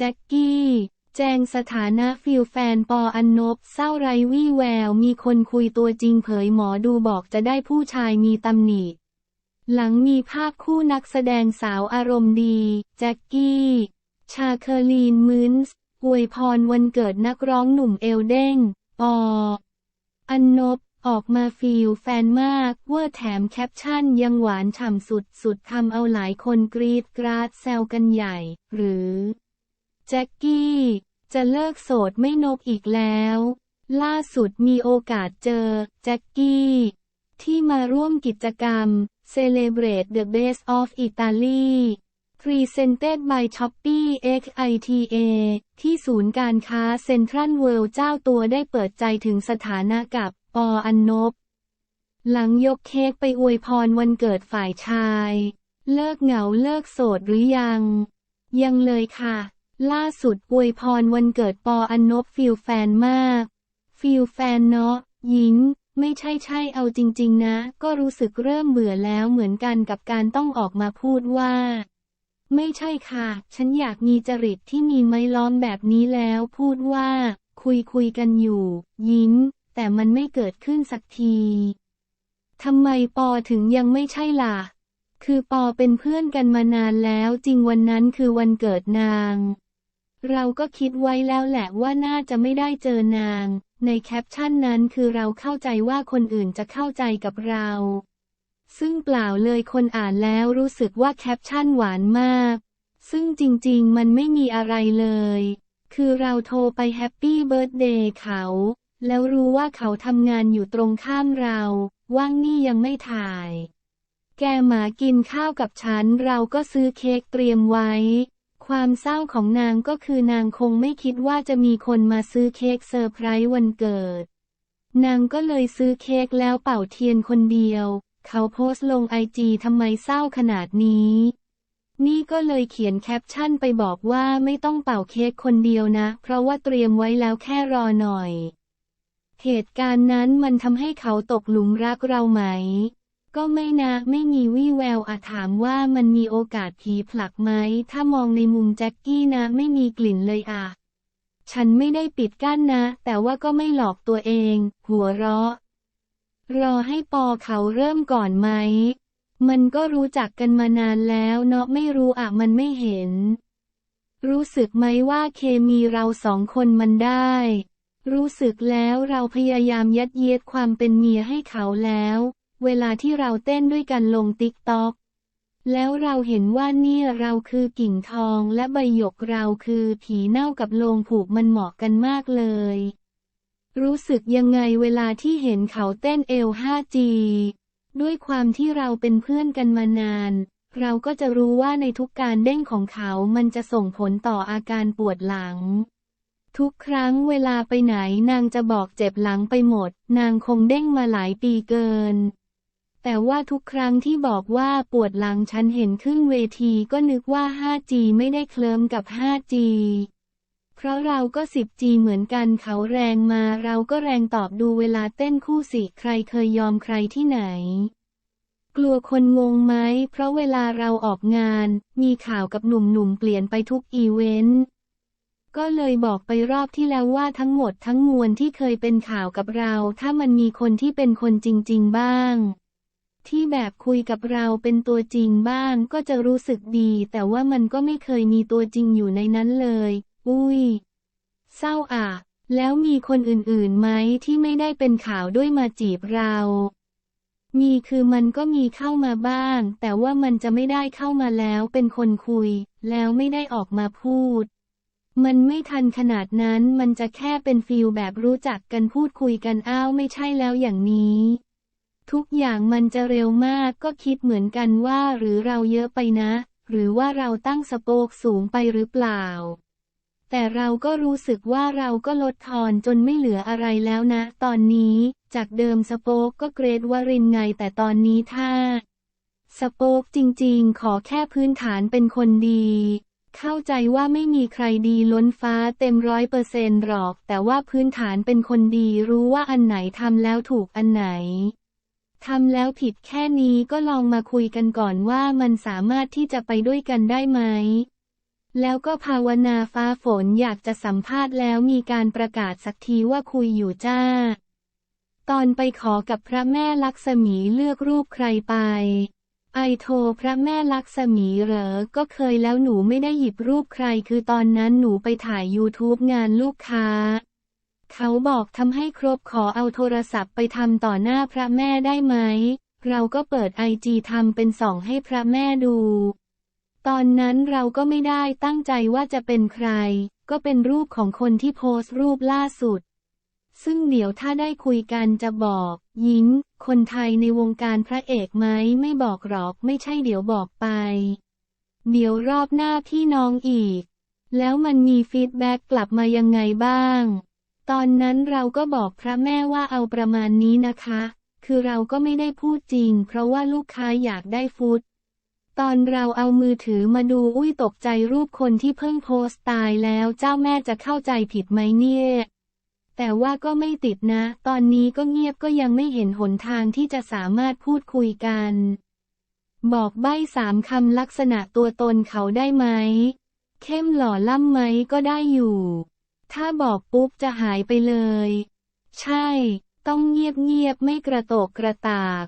แจ็คกี้ แจงสถานะฟิลแฟนปออันนบเศร้าไรวี่แวว มีคนคุยตัวจริงเผยหมอดูบอกจะได้ผู้ชายมีตำหนิหลังมีภาพคู่นักแสดงสาวอารมณ์ดี แจ็คกี้ ชาเคอรีนมึนส์อวยพรวันเกิดนักร้องหนุ่มเอลเด้ง ปอ อันนบ ออกมาฟีลแฟนมากเวอร์แถมแคปชั่นยังหวานฉ่ำสุดสุดทำเอาหลายคนกรีดกราดแซวกันใหญ่ หรือ แจ็คกี้ จะเลิกโสดไม่นบอีกแล้ว ล่าสุดมีโอกาสเจอ แจ็คกี้ ที่มาร่วมกิจกรรม Celebrate the Best of Italy Presented by Shopee XITA ที่ศูนย์การค้าเซ็นทรัลเวิลด์เจ้าตัวได้เปิดใจถึงสถานะกับ ปออันนบ หลังยกเค้กไปอวยพรวันเกิดฝ่ายชาย เลิกเหงาเลิกโสดหรือยัง ยังเลยค่ะ ล่าสุดอวยพรวันเกิดปออันนบฟิลแฟนมาก ฟิลแฟนเนาะหญิง ไม่ใช่ใช่เอาจริง ๆ นะ ก็รู้สึกเริ่มเบื่อแล้วเหมือนกันกับการต้องออกมาพูดว่า ไม่ใช่ค่ะ ฉันอยากมีจริตที่มีไม้ล้อมแบบนี้แล้วพูดว่า คุยคุยกันอยู่ ยิ้ม แต่มันไม่เกิดขึ้นสักทีทำไมปอถึงยังไม่ใช่ล่ะ คือปอเป็นเพื่อนกันมานานแล้วจริงวันนั้นคือวันเกิดนาง เราก็คิดไว้แล้วแหละว่าน่าจะไม่ได้เจอนาง ในแคปชั่นนั้นคือเราเข้าใจว่าคนอื่นจะเข้าใจกับเรา ซึ่งเปล่าเลยคนอ่านแล้วรู้สึกว่าแคปชั่นหวานมาก ซึ่งจริงๆ มันไม่มีอะไรเลย คือเราโทรไปแฮปปี้เบิร์ดเดย์เขา แล้วรู้ว่าเขาทำงานอยู่ตรงข้ามเรา ว่างนี่ยังไม่ถ่าย แกหมากินข้าวกับฉันเราก็ซื้อเค้กเตรียมไว้ ความเศร้าของนางก็คือนางคงไม่คิดว่าจะมีคนมาซื้อเค้กเซอร์ไพรส์วันเกิด นางก็เลยซื้อเค้กแล้วเป่าเทียนคนเดียว เขาโพสต์ลงไอจีทำไมเศร้าขนาดนี้ นี่ก็เลยเขียนแคปชั่นไปบอกว่าไม่ต้องเป่าเค้กคนเดียวนะ เพราะว่าเตรียมไว้แล้วแค่รอหน่อย เหตุการณ์นั้นมันทำให้เขาตกหลุมรักเราไหม ก็ไม่นะไม่มีวี่แววอาถามว่ามันมีโอกาสผีผลักไหม ถ้ามองในมุมแจ็คกี้นะไม่มีกลิ่นเลยอะฉันไม่ได้ปิดกั้นนะ แต่ว่าก็ไม่หลอกตัวเอง หัวเราะ รอให้ปอเขาเริ่มก่อนไหม มันก็รู้จักกันมานานแล้วเนาะไม่รู้อะมันไม่เห็น รู้สึกไหมว่าเคมีเราสองคนมันได้ รู้สึกแล้วเราพยายามยัดเยียดความเป็นเมียให้เขาแล้ว เวลาที่เราเต้นด้วยกันลงติ๊กต็อกแล้วเราเห็นว่าเนี่ยเราคือกิ่งทองและใบหยกเราคือผีเน่ากับโลงผูกมันเหมาะกันมากเลย รู้สึกยังไงเวลาที่เห็นเขาเต้นเอล 5G ด้วยความที่เราเป็นเพื่อนกันมานาน เราก็จะรู้ว่าในทุกการเด้งของเขามันจะส่งผลต่ออาการปวดหลัง ทุกครั้งเวลาไปไหนนางจะบอกเจ็บหลังไปหมด นางคงเด้งมาหลายปีเกิน แต่ว่าทุกครั้งที่บอกว่าปวดหลังฉันเห็นขึ้นเวทีก็นึกว่า 5G ไม่ได้เคลิมกับ 5G เพราะเราก็ 10G เหมือนกันเขาแรงมาเราก็แรงตอบดูเวลาเต้นคู่สิใครเคยยอมใครที่ไหน กลัวคนงงไหม เพราะเวลาเราออกงาน มีข่าวกับหนุ่มๆเปลี่ยนไปทุกอีเวนต์ก็เลยบอกไปรอบที่แล้วว่าทั้งหมดทั้งมวลที่เคยเป็นข่าวกับเรา ถ้ามันมีคนที่เป็นคนจริง ๆ บ้าง ที่แบบคุยกับเราเป็นตัวจริงบ้างก็จะรู้สึกดี แต่ว่ามันก็ไม่เคยมีตัวจริงอยู่ในนั้นเลย อุ้ย เศร้าอะ แล้วมีคนอื่นๆไหมที่ไม่ได้เป็นข่าวด้วยมาจีบเรา มีคือมันก็มีเข้ามาบ้าง แต่ว่ามันจะไม่ได้เข้ามาแล้วเป็นคนคุย แล้วไม่ได้ออกมาพูด มันไม่ทันขนาดนั้นมันจะแค่เป็นฟีลแบบรู้จักกันพูดคุยกันอ้าวไม่ใช่แล้วอย่างนี้ ทุกอย่างมันจะเร็วมากก็คิดเหมือนกันว่าหรือเราเยอะไปนะ หรือว่าเราตั้งสโปกสูงไปหรือเปล่า แต่เราก็รู้สึกว่าเราก็ลดทอนจนไม่เหลืออะไรแล้วนะ ตอนนี้ จากเดิมสโปกก็เกรดวรินไงแต่ตอนนี้ถ้า สโปกจริงๆ ขอแค่พื้นฐานเป็นคนดี เข้าใจว่าไม่มีใครดีล้นฟ้าเต็มร้อยเปอร์เซนต์หรอก แต่ว่าพื้นฐานเป็นคนดีรู้ว่าอันไหนทำแล้วถูกอันไหน ทำแล้วผิดแค่นี้ก็ลองมาคุยกันก่อนว่ามันสามารถที่จะไปด้วยกันได้ไหม แล้วก็ภาวนาฟ้าฝนอยากจะสัมภาษณ์แล้วมีการประกาศสักทีว่าคุยอยู่จ้า ตอนไปขอกับพระแม่ลักษมีเลือกรูปใครไป ไอโทรพระแม่ลักษมีเหรอ ก็เคยแล้วหนูไม่ได้หยิบรูปใคร คือตอนนั้นหนูไปถ่าย YouTube งานลูกค้า เขาบอกทำให้ครบขอเอาโทรศัพท์ไปทำต่อหน้าพระแม่ได้ไหม เราก็เปิดไอจีทำเป็นส่องให้พระแม่ดู ตอนนั้นเราก็ไม่ได้ตั้งใจว่าจะเป็นใคร ก็เป็นรูปของคนที่โพสต์รูปล่าสุด ซึ่งเดี๋ยวถ้าได้คุยกันจะบอก ยิงคนไทยในวงการพระเอกไหมไม่บอกหรอกไม่ใช่เดี๋ยวบอกไป เดี๋ยวรอบหน้าพี่น้องอีก แล้วมันมีฟีดแบ็กกลับมายังไงบ้าง ตอนนั้นเราก็บอกพระแม่ว่าเอาประมาณนี้นะคะ คือเราก็ไม่ได้พูดจริง เพราะว่าลูกค้าอยากได้ฟุต ตอนเราเอามือถือมาดูอุ้ยตกใจรูปคนที่เพิ่งโพสต์ตายแล้วเจ้าแม่จะเข้าใจผิดไหมเนี่ย แต่ว่าก็ไม่ติดนะ ตอนนี้ก็เงียบก็ยังไม่เห็นหนทางที่จะสามารถพูดคุยกัน บอกใบ้สามคำลักษณะตัวตนเขาได้ไหม เข้มหล่อล่ำไหมก็ได้อยู่ ถ้าบอกปุ๊บจะหายไปเลย ใช่ ต้องเงียบๆไม่กระโตกกระตาก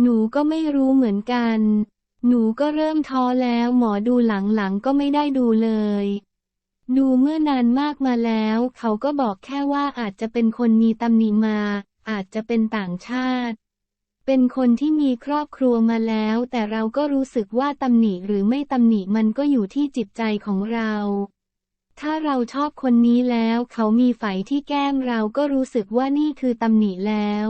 หนูก็ไม่รู้เหมือนกัน หนูก็เริ่มท้อแล้วหมอดูหลังๆก็ไม่ได้ดูเลย ดูเมื่อนานมากมาแล้ว เขาก็บอกแค่ว่าอาจจะเป็นคนมีตำหนิมา อาจจะเป็นต่างชาติ เป็นคนที่มีครอบครัวมาแล้ว แต่เราก็รู้สึกว่าตำหนิหรือไม่ตำหนิมันก็อยู่ที่จิตใจของเรา ถ้าเราชอบคนนี้แล้วเขามีไฝที่แก้มเราก็รู้สึกว่านี่คือตำหนิแล้ว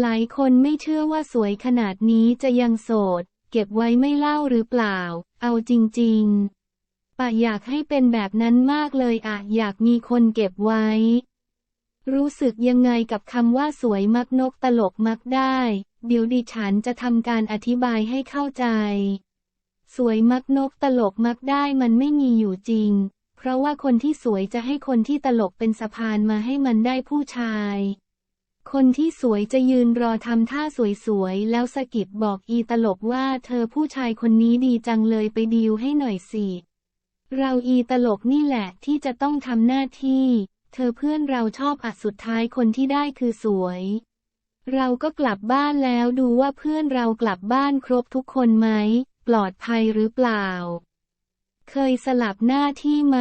หลายคนไม่เชื่อว่าสวยขนาดนี้จะยังโสด เก็บไว้ไม่เล่าหรือเปล่า เอาจริง ๆปะอยากให้เป็นแบบนั้นมากเลยอะอยากมีคนเก็บไว้ รู้สึกยังไงกับคำว่าสวยมักนกตลกมักได้ เดี๋ยวดิฉันจะทำการอธิบายให้เข้าใจ สวยมักนกตลกมักได้มันไม่มีอยู่จริง เพราะว่าคนที่สวยจะให้คนที่ตลกเป็นสะพานมาให้มันได้ผู้ชาย คนที่สวยจะยืนรอทำท่าสวยๆ แล้วสะกิดบอกอีตลกว่าเธอผู้ชายคนนี้ดีจังเลยไปดีลให้หน่อยสิ เราอีตลกนี่แหละที่จะต้องทำหน้าที่ เธอเพื่อนเราชอบอัดสุดท้ายคนที่ได้คือสวย เราก็กลับบ้านแล้วดูว่าเพื่อนเรากลับบ้านครบทุกคนไหม ปลอดภัยหรือเปล่า เคยสลับหน้าที่ไหม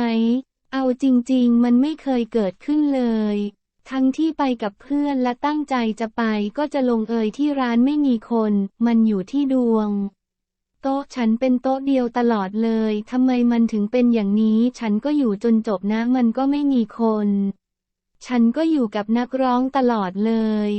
เอาจริง ๆ มันไม่เคยเกิดขึ้นเลย ทั้งที่ไปกับเพื่อนและตั้งใจจะไปก็จะลงเอยที่ร้านไม่มีคน มันอยู่ที่ดวง โต๊ะฉันเป็นโต๊ะเดียวตลอดเลย ทำไมมันถึงเป็นอย่างนี้ ฉันก็อยู่จนจบนะ มันก็ไม่มีคน ฉันก็อยู่กับนักร้องตลอดเลย